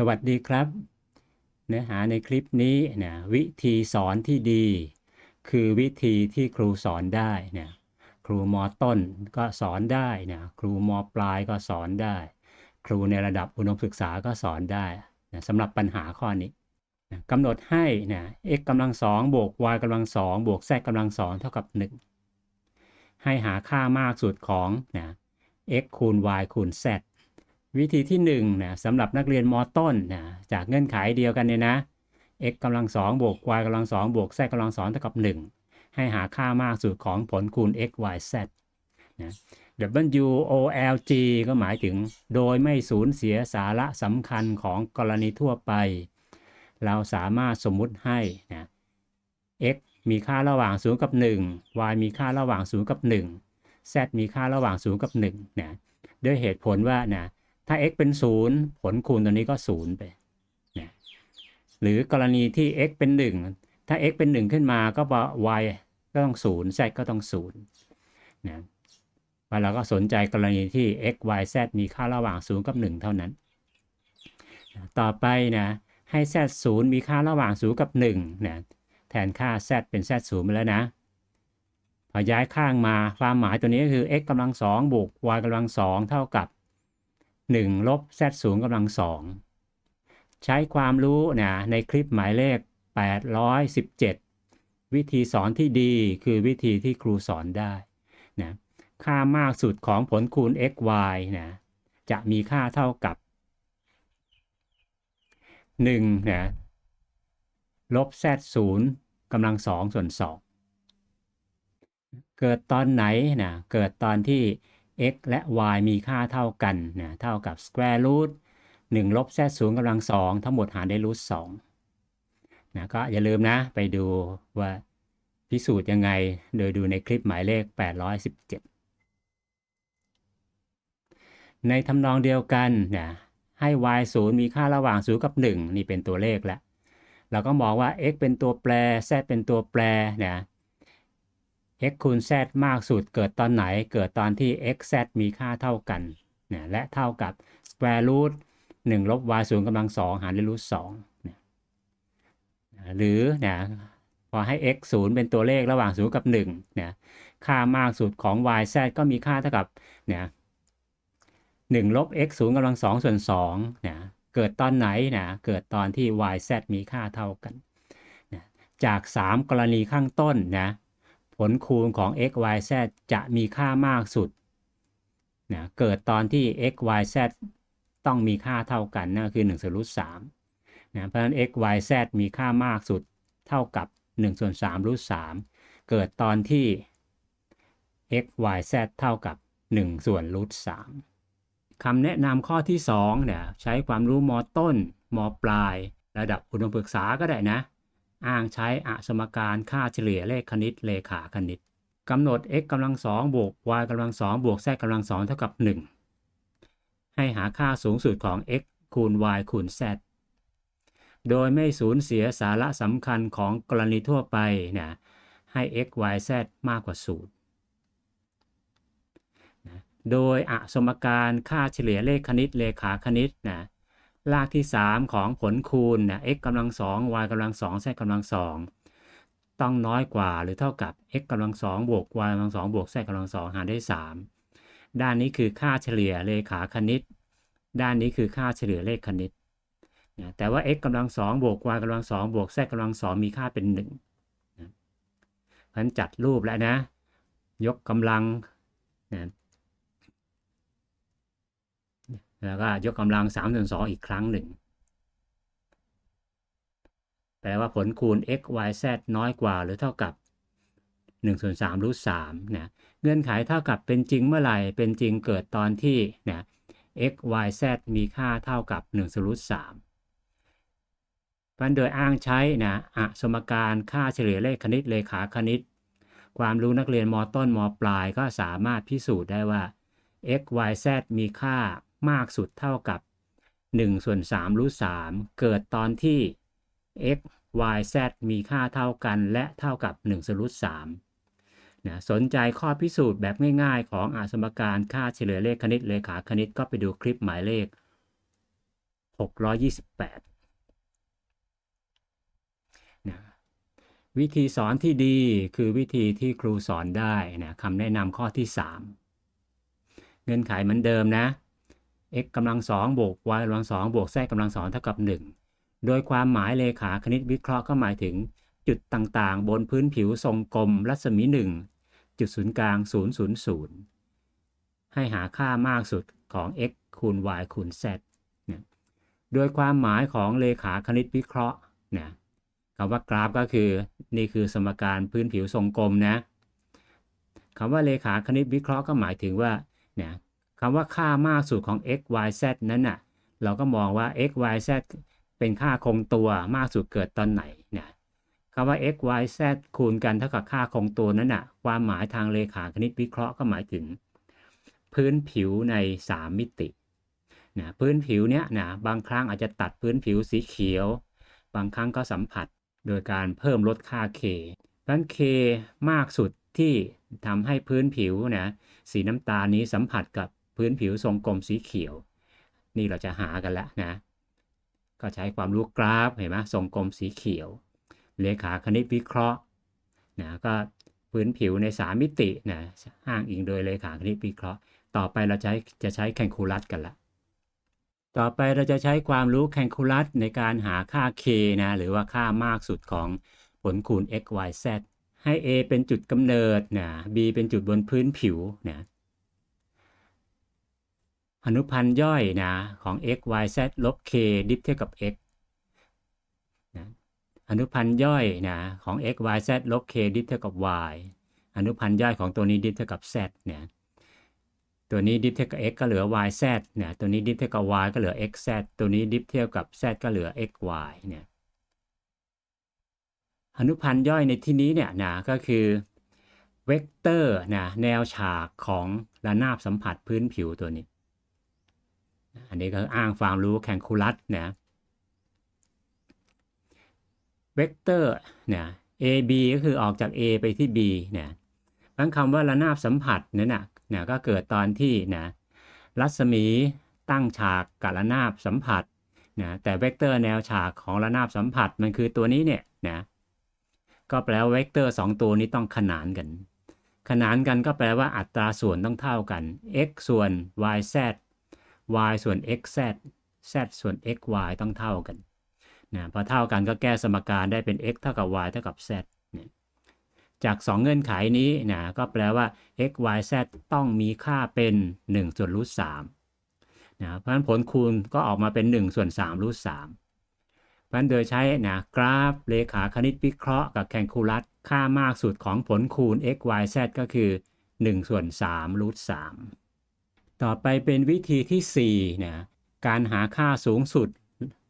สวัสดีครับ เนื้อหาในคลิปนี้นะวิธีสอนที่ดี คือวิธีที่ครูสอนได้นะครูมอต้นก็สอนได้นะครูมอปลายก็สอนได้ ครูในระดับอุดมศึกษาก็สอนได้นะสำหรับปัญหาข้อนี้นะกำหนดให้นะ x กำลังสองบวก y กำลังสองบวก z กำลังสองเท่ากับ 1 ให้หาค่ามากสุดของนะ x คูณ y คูณ z วิธีที่1นะสำหรับนักเรียนมต้นนะจากเงื่อนไขเดียวกันเนี่ยนะ x กำลังสองบวก y กำลังสองบวก z กำลังสองเท่ากับ 1 ให้หาค่ามากสุดของผลคูณ x y z นะ W O L G ก็หมายถึงโดยไม่สูญเสียสาระสำคัญของกรณีทั่วไป เราสามารถสมมุติให้นะ x มีค่าระหว่าง 0 กับ 1 y มีค่าระหว่าง 0 กับ 1 z มีค่าระหว่าง 0 กับ1นะด้วยเหตุผลว่านะ ถ้า x เป็น 0 ผลคูณตัวนี้ก็ 0 ไปนะหรือกรณีที่ x เป็น 1 ถ้า x เป็น 1 ขึ้นมาก็ y ก็ต้อง 0 z ก็ต้อง0นะว่าเราก็สนใจกรณีที่ x y z มีค่าระหว่าง 0 กับ 1 เท่านั้น ต่อไปนะให้ z 0 มีค่าระหว่าง 0 กับ 1นะแทนค่า z เป็น z 0ไปแล้วนะ พอย้ายข้างมาความหมายตัวนี้ก็คือ x กำลัง2บวก y กำลัง2เท่ากับ 1ลบ z 0กำลัง2ใช้ความรู้นะในคลิปหมายเลข 817 วิธีสอนที่ดีคือวิธีที่ครูสอนได้นะค่ามากสุดของผลคูณ x y นะจะมีค่าเท่ากับ1นะลบ z 0กำลัง2ส่วน2เกิดตอนไหนนะเกิดตอนที่ x และ y มีค่าเท่ากันนะเท่ากับ square root 1 ลบ z 0กำลัง 2 ทั้งหมดหารด้ root 2นะก็อย่าลืมนะไปดูว่าพิสูจน์ยังไง โดยดูในคลิปหมายเลข 817 ในทำนองเดียวกันนะให้ y 0 มีค่าระหว่าง 0 กับ 1 นี่เป็นตัวเลขแล้วเราก็มองว่า x เป็นตัวแปร z เป็นตัวแปรนะ x คูณ z มากสุดเกิดตอนไหน เกิดตอนที่ x z มีค่าเท่ากันนะและเท่ากับ square root 1ลบ y 0กำลัง2หารด้วย root 2นะหรือนะพอให้ x 0 เป็นตัวเลขระหว่าง 0 กับ1นะค่ามากสุดของ y z ก็มีค่าเท่ากับนะ1ลบ x 0กำลัง2ส่วน2นะเกิดตอนไหนนะเกิดตอนที่ y z มีค่าเท่ากันนะจาก 3 กรณีข้างต้นนะ ผลคูณของ x y z จะมีค่ามากสุดนะเกิดตอนที่ x y z ต้องมีค่าเท่ากันนั่นคือ1ส่วนรูท3นะเพราะฉะนั้น x y z มีค่ามากสุดเท่ากับ1ส่วน3รูท3เกิดตอนที่ x y z เท่ากับ 1 ส่วนรูท3คำแนะนำข้อที่2เนี่ยใช้ความรู้มต้นมปลาย ระดับอุดมศึกษาก็ได้นะ อ้างใช้อสมการค่าเฉลี่ยเลขคณิตเลขาคณิตกำหนด x กำลังสองบวก y กำลังสองบวก z กำลังสองเท่ากับ 1 ให้หาค่าสูงสุดของ x คูณ y คูณ z โดยไม่สูญเสียสาระสำคัญของกรณีทั่วไปนะให้ x y z มากกว่า0นะโดยอสมการค่าเฉลี่ยเลขคณิตเลขาคณิตนะ รากที่ 3 ของผลคูณนะ x กำลัง2 y กำลัง2 z กำลัง2ต้องน้อยกว่าหรือเท่ากับ x กำลัง2บวก y กำลัง2บวก z กำลัง2หารด้วย 3 ด้านนี้คือค่าเฉลี่ยเลขาคณิต ด้านนี้คือค่าเฉลี่ยเลขคณิตนะแต่ว่า x กำลัง2บวก y กำลัง2บวก z กำลัง2มีค่าเป็น1นะเพราะฉะนั้นจัดรูปแล้วนะ ยกกำลังนะ แล้วก็ยกกำลัง3ส่วน2อีกครั้งหนึ่ง แปลว่าผลคูณ x y z น้อยกว่าหรือเท่ากับ1ส่วน3รูท3นะเงื่อนไขเท่ากับเป็นจริงเมื่อไหร่ เป็นจริงเกิดตอนที่นะ x y z มีค่าเท่ากับ1ส่วนรูท3พันโดยอ้างใช้นะอะสมการค่าเฉลี่ยเลขคณิตเลขาคณิต ความรู้นักเรียนมต้นมปลายก็สามารถพิสูจน์ได้ว่า x y z มีค่า มากสุดเท่ากับ1ส่วน3รูท3เกิดตอนที่ x y z มีค่าเท่ากันและเท่ากับ1ส่วนรูท3นะสนใจข้อพิสูจน์แบบง่ายๆ ของอาสมการค่าเฉลี่ยเลขคณิตเลขาคณิตก็ไปดูคลิปหมายเลข 628นะวิธีสอนที่ดีคือวิธีที่ครูสอนได้นะคำแนะนำข้อที่ 3 เงื่อนไขเหมือนเดิมนะ x กำลังสองบวก y กำลังสองบวก z กำลังสองเท่ากับ 1 โดยความหมายเลขาคณิตวิเคราะห์ก็หมายถึง จุดต่างๆ บนพื้นผิวทรงกลม รัศมี 1 จุดศูนย์กลาง 000 ให้หาค่ามากสุดของ x คูณ y คูณ z นะโดยความหมายของเลขาคณิตวิเคราะห์นะคำว่ากราฟก็คือนี่คือสมการพื้นผิวทรงกลมนะคำว่าเลขาคณิตวิเคราะห์ก็หมายถึงว่าเนะ คำว่าค่ามากสุดของ x y z นั้นน่ะ เราก็มองว่า x y z เป็นค่าคงตัวมากสุดเกิดตอนไหนนะคำว่า x y z คูณกันเท่ากับค่าคงตัวนั้นน่ะ ความหมายทางเลขาคณิตวิเคราะห์ก็หมายถึง พื้นผิวใน 3 มิตินะพื้นผิวเนี้ยนะบางครั้งอาจจะตัดพื้นผิวสีเขียว บางครั้งก็สัมผัสโดยการเพิ่มลดค่า k เพราะ k มากสุดที่ทำให้พื้นผิวนะสีน้ำตาลนี้สัมผัสกับ พื้นผิวทรงกลมสีเขียว นี่เราจะหากันแล้วนะ ก็ใช้ความรู้กราฟเห็นไหมทรงกลมสีเขียว เลขาคณิตวิเคราะห์นะก็พื้นผิวใน 3 มิตินะอ้างอิงโดยเลขาคณิตวิเคราะห์ ต่อไปเราจะจะใช้แคนคูลัสกันละต่อไปเราจะใช้ความรู้แคนคูลัสในการหาค่า k นะหรือว่าค่ามากสุดของผลคูณ x y z ให้ a เป็นจุดกำเนิดนะ b เป็นจุดบนพื้นผิวนะ อนุพันธ์ย่อยนะของ x y z ลบ k ดิฟเท่ากับ x นะอนุพันธ์ย่อยนะของ x y z ลบ k ดิฟเท่ากับ y อนุพันธ์ย่อยของตัวนี้ดิฟเท่ากับ z เนี่ย ตัวนี้ดิฟเท่ากับ x ก็เหลือ y z เนี่ย ตัวนี้ดิฟเท่ากับ y ก็เหลือ x z ตัวนี้ดิฟเท่ากับ z ก็เหลือ x y เนี่ย อนุพันธ์ย่อยในที่นี้เนี่ยนะก็คือเวกเตอร์นะแนวฉากของระนาบสัมผัสพื้นผิวตัวนี้ อันนี้ก็อ้างความรู้แคนคูลัสนะเวกเตอร์เนี่ย AB ก็คือออกจาก A ไปที่ B เนี่ยบางคำว่าระนาบสัมผัสนั้นนะนะก็เกิดตอนที่นะรัศมีตั้งฉากกับระนาบสัมผัสนะแต่เวกเตอร์แนวฉากของระนาบสัมผัสมันคือตัวนี้เนี่ยนะก็แปลว่าเวกเตอร์ 2 ตัวนี้ต้องขนานกัน ขนานกันก็แปลว่าอัตราส่วนต้องเท่ากัน x ส่วน y z y ส่วน x z z ส่วน x y ต้องเท่ากันนะพอเท่ากันก็แก้สมการได้เป็น x เท่ากับ y เท่ากับ z เนี่ยจาก 2 เงื่อนไขนี้นะก็แปลว่า x y z ต้องมีค่าเป็น 1 ส่วนรูท3นะเพราะฉะนั้นผลคูณก็ออกมาเป็น 1 ส่วน3รูท3เพราะฉะนั้นโดยใช้นะกราฟเลขาคณิตวิเคราะห์กับแคนคูลัสค่ามากสุดของผลคูณ x y z ก็คือ 1 ส่วน3รูท3 ต่อไปเป็นวิธีที่4นะการหาค่าสูงสุด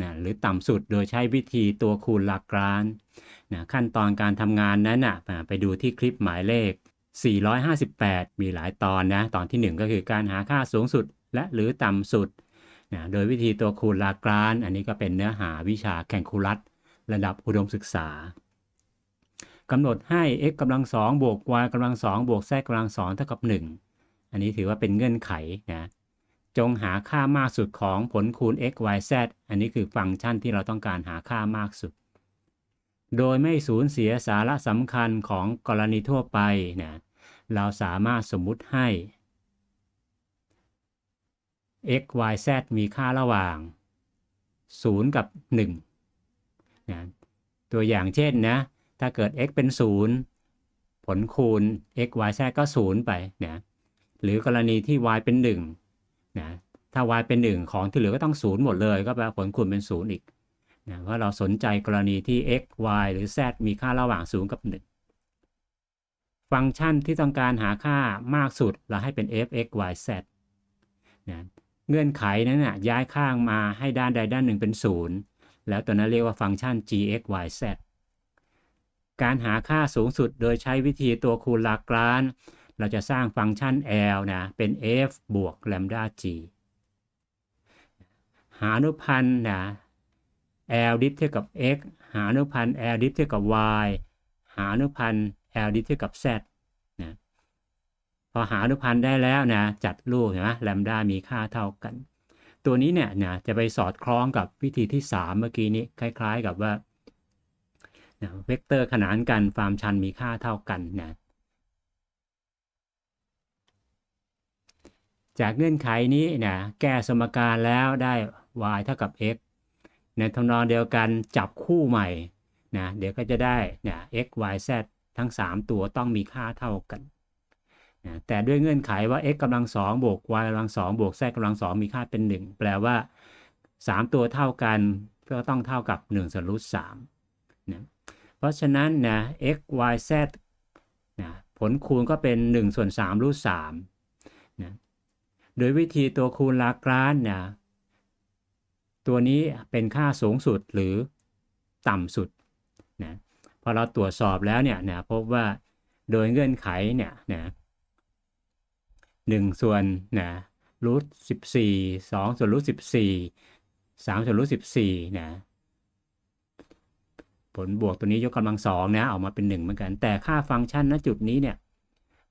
นะหรือต่ำสุดโดยใช้วิธีตัวคูณลากรานนะขั้นตอนการทำงานนั้นนะไปดูที่คลิปหมายเลข 458 มีหลายตอนนะ ตอนที่ 1 ก็คือการหาค่าสูงสุดและหรือต่ำสุดนะโดยวิธีตัวคูณลากรานอันนี้ก็เป็นเนื้อหาวิชาแข่งคูลัสระดับอุดมศึกษากำหนดให้ x กำลังสองบวก y กำลังสองบวก z กำลังสองเท่ากับ 1 อันนี้ถือว่าเป็นเงื่อนไขนะจงหาค่ามากสุดของผลคูณ x y z อันนี้คือฟังก์ชันที่เราต้องการหาค่ามากสุด โดยไม่สูญเสียสาระสำคัญของกรณีทั่วไปนะเราสามารถสมมุติให้ x y z มีค่าระหว่าง 0 กับ 1นะตัวอย่างเช่นนะ ถ้าเกิด x เป็น 0 ผลคูณ x y z ก็ 0 ไปนะ หรือกรณีที่ y เป็น1นะถ้า y เป็น 1 ของที่เหลือก็ต้อง0หมดเลยก็แปลผลคูณเป็น0อีกนะเพราะเราสนใจกรณีที่ x y หรือ z มีค่าระหว่าง0กับ 1 ฟังก์ชันที่ต้องการหาค่ามากสุดเราให้เป็น f x y z นะเงื่อนไขนั้นนะย้ายข้างมาให้ด้านใดด้านหนึ่งเป็น 0 แล้วตัวนั้นเรียกว่าฟังก์ชัน g x y z การหาค่าสูงสุดโดยใช้วิธีตัวคูณลากราน เราจะสร้างฟังก์ชัน L นะ เป็น f บวก lambda g หาอนุพันธ์นะ L ดิฟเท่ากับ x หาอนุพันธ์ L ดิฟเท่ากับ y หาอนุพันธ์ L ดิฟเท่ากับ z นะพอหาอนุพันธ์ได้แล้วนะ จัดรูปเห็นไหม lambda มีค่าเท่ากัน ตัวนี้เนี่ยนะจะไปสอดคล้องกับวิธีที่ 3 เมื่อกี้นี้คล้าย ๆ กับว่านะเวกเตอร์ขนานกันความชันมีค่าเท่ากันนะ จากเงื่อนไขนี้นะแก้สมการแล้วได้ y เท่ากับ x ในทำนองเดียวกันจับคู่ใหม่นะเดี๋ยวก็จะได้นะ x y z ทั้ง 3 ตัวต้องมีค่าเท่ากันนะแต่ด้วยเงื่อนไขว่า x กำลังสองบวก y กำลังสองบวก z กำลังสองมีค่าเป็น 1 แปลว่า 3 ตัวเท่ากันก็ต้องเท่ากับ1ส่วนรูท3นะเพราะฉะนั้นนะ x y z นะผลคูณก็เป็น 1 ส่วน3รูท3 โดยวิธีตัวคูณลากรานเนะตัวนี้เป็นค่าสูงสุดหรือต่ำสุดนะพอเราตรวจสอบแล้วเนี่ยนะพบว่าโดยเงื่อนไขเนี่ยนะหนึ่งส่วนนะรูทสิบสี่สองส่วนรูทสิบสี่สามส่วนรูทสิบสี่นะผลบวกตัวนี้ยกกำลังสองนะออกมาเป็นหนึ่งเหมือนกัน แต่ค่าฟังก์ชันณจุดนี้เนี่ย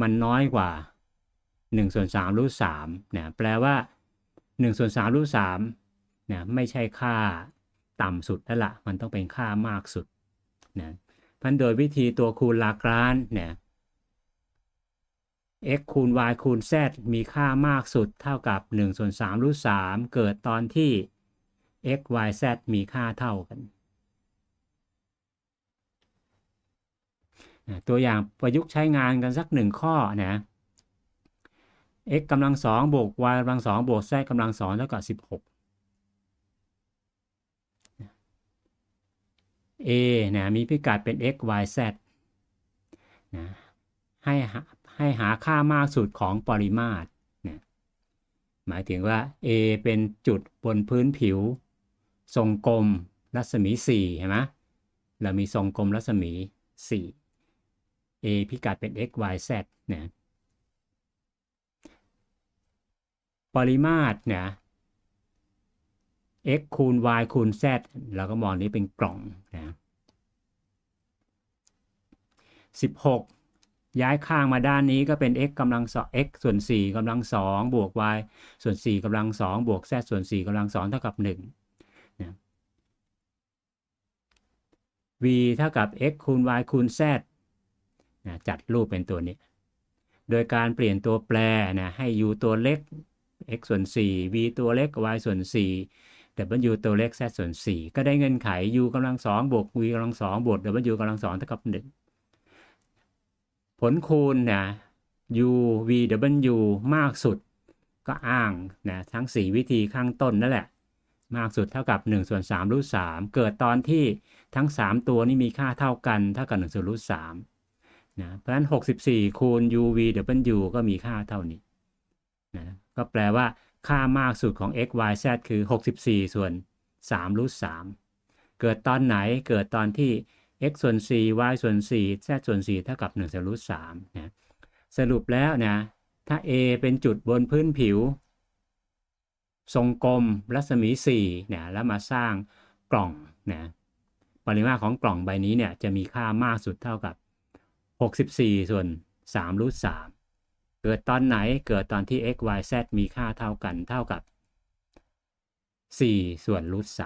มันน้อยกว่า 1ส่วน3รูท3นะแปลว่า1ส่วน3รูท3นะไม่ใช่ค่าต่ำสุดแล้วละมันต้องเป็นค่ามากสุดนะพันโดยวิธีตัวคูณลากรานนะ x คูณ y คูณ z มีค่ามากสุดเท่ากับ1ส่วน3รูท3เกิดตอนที่ x y z มีค่าเท่ากันนะตัวอย่างประยุกต์ใช้งานกันสักหนึ่งข้อนะ x กำลังสองบวก y กำลังสองบวก z กำลังสองเท่ากับสิบหก a นะมีพิกัดเป็น x y z นะให้ให้หาค่ามากสุดของปริมาตรนะหมายถึงว่า a เป็นจุดบนพื้นผิว ทรงกลมรัศมี4เห็นไหมเรามีทรงกลมรัศมี 4 a พิกัดเป็น x y z นะ ปริมาตรเนี่ย x คูณ y คูณ z เราก็มองนี้เป็นกล่องนะ16 ย้ายข้างมาด้านนี้ก็เป็น x กำลังสอง x ส่วน4กำลัง2บวก y ส่วน4กำลัง2บวก z ส่วน4กำลัง2เท่ากับ1นะ v เท่ากับ x คูณ y คูณ z นะจัดรูปเป็นตัวนี้ โดยการเปลี่ยนตัวแปรนะให้ u ตัวเล็ก x ส่วน 4 v ตัวเล็ก y ส่วน 4 w ตัวเล็ก z ส่วน 4 ก็ได้เงื่อนไข u กำลัง2บวก v กำลัง2บวก w กำลัง2เท่ากับ 1 ผลคูณนะ u v w มากสุดก็อ้างนะทั้ง 4 วิธีข้างต้นนั่นแหละ มากสุดเท่ากับ1ส่วน3รูท3เกิดตอนที่ทั้ง 3 ตัวนี้มีค่าเท่ากันเท่ากับ1ส่วนรูท3นะเพราะฉะนั้น 64 คูณ u v w ก็มีค่าเท่านี้นะ ก็แปลว่าค่ามากสุดของ x y z คือ 64 ส่วน3รูท3เกิดตอนไหนเกิดตอนที่ x ส่วน 4 y ส่วน 4 z ส่วน 4 เท่ากับ1ส่วนรูท3นะสรุปแล้วนะ ถ้า a เป็นจุดบนพื้นผิว ทรงกลมรัศมี4นะแล้วมาสร้างกล่องนะปริมาตรของกล่องใบนี้เนี่ยจะมีค่ามากสุดเท่ากับ 64 ส่วน3รูท3 เกิดตอนไหนเกิดตอนที่ x y z มีค่าเท่ากันเท่ากับ 4 ส่วนรูท3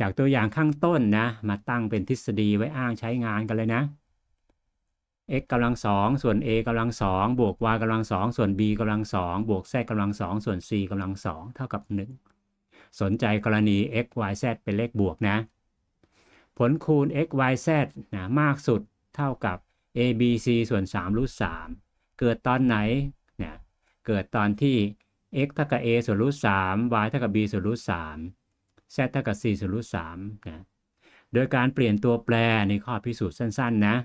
จากตัวอย่างข้างต้นนะ มาตั้งเป็นทฤษฎีไว้อ้างใช้งานกันเลยนะ x กำลังสองส่วน a กำลังสองบวก y กำลังสองส่วน b กำลังสองบวก z กำลังสองส่วน c กำลังสองเท่ากับ 1 สนใจกรณี x y z เป็นเลขบวกนะ ผลคูณ x y z นะมากสุดเท่ากับ a b c ส่วน3รูท3เกิดตอนไหนเนี่ยเกิดตอนที่ x เท่ากับ a ส่วนรูท3 y เท่ากับ b ส่วนรูท3 z เท่ากับ c ส่วนรูท3นะโดยการเปลี่ยนตัวแปรในข้อพิสูจน์สั้นๆนะ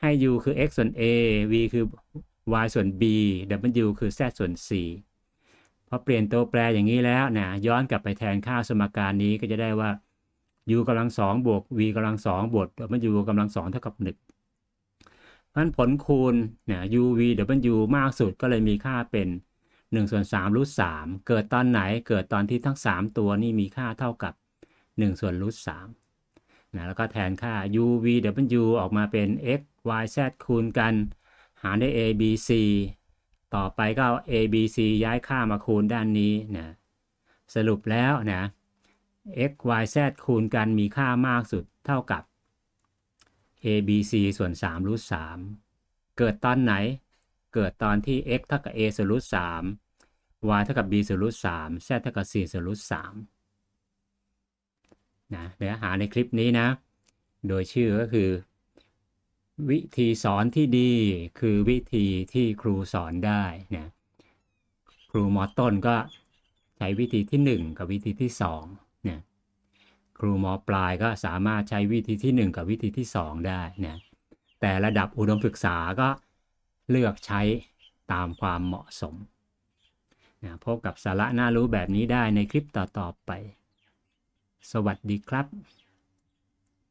ให้ u คือ x ส่วน a v คือ y ส่วน b w คือ z ส่วน c พอเปลี่ยนตัวแปรอย่างนี้แล้วนะย้อนกลับไปแทนค่าสมการนี้ก็จะได้ว่า u กำลังสองบวก v กำลังสองบวก w กำลังสองเท่ากับ1 เพราะผลคูณเนี่ย u v w มากสุดก็เลยมีค่าเป็น1ส่วน3รูท3เกิดตอนไหนเกิดตอนที่ทั้ง 3 ตัวนี่มีค่าเท่ากับ 1 ส่วนรูท3นะแล้วก็แทนค่า u v w ออกมาเป็น x y z คูณกัน หารด้วย a b c ต่อไปก็เอา a b c ย้ายค่ามาคูณด้านนี้นะสรุปแล้วนะ x y z คูณกันมีค่ามากสุดเท่ากับ a b c ส่วน3รูท3เกิดตอนไหน เกิดตอนที่ x เท่ากับ a ส่วนรูท3 y เท่ากับ b ส่วนรูท3 z เท่ากับ c ส่วนรูท3นะเนื้อหาในคลิปนี้นะ โดยชื่อก็คือ วิธีสอนที่ดีคือวิธีที่ครูสอนได้นะครูมอต้นก็ใช้วิธีที่ 1 กับวิธีที่ 2 ครูหมอปลายก็สามารถใช้วิธีที่ 1 กับวิธีที่ 2 ได้นะแต่ระดับอุดมศึกษาก็เลือกใช้ตามความเหมาะสมนะพบกับสาระน่ารู้แบบนี้ได้ในคลิปต่อๆไป สวัสดีครับ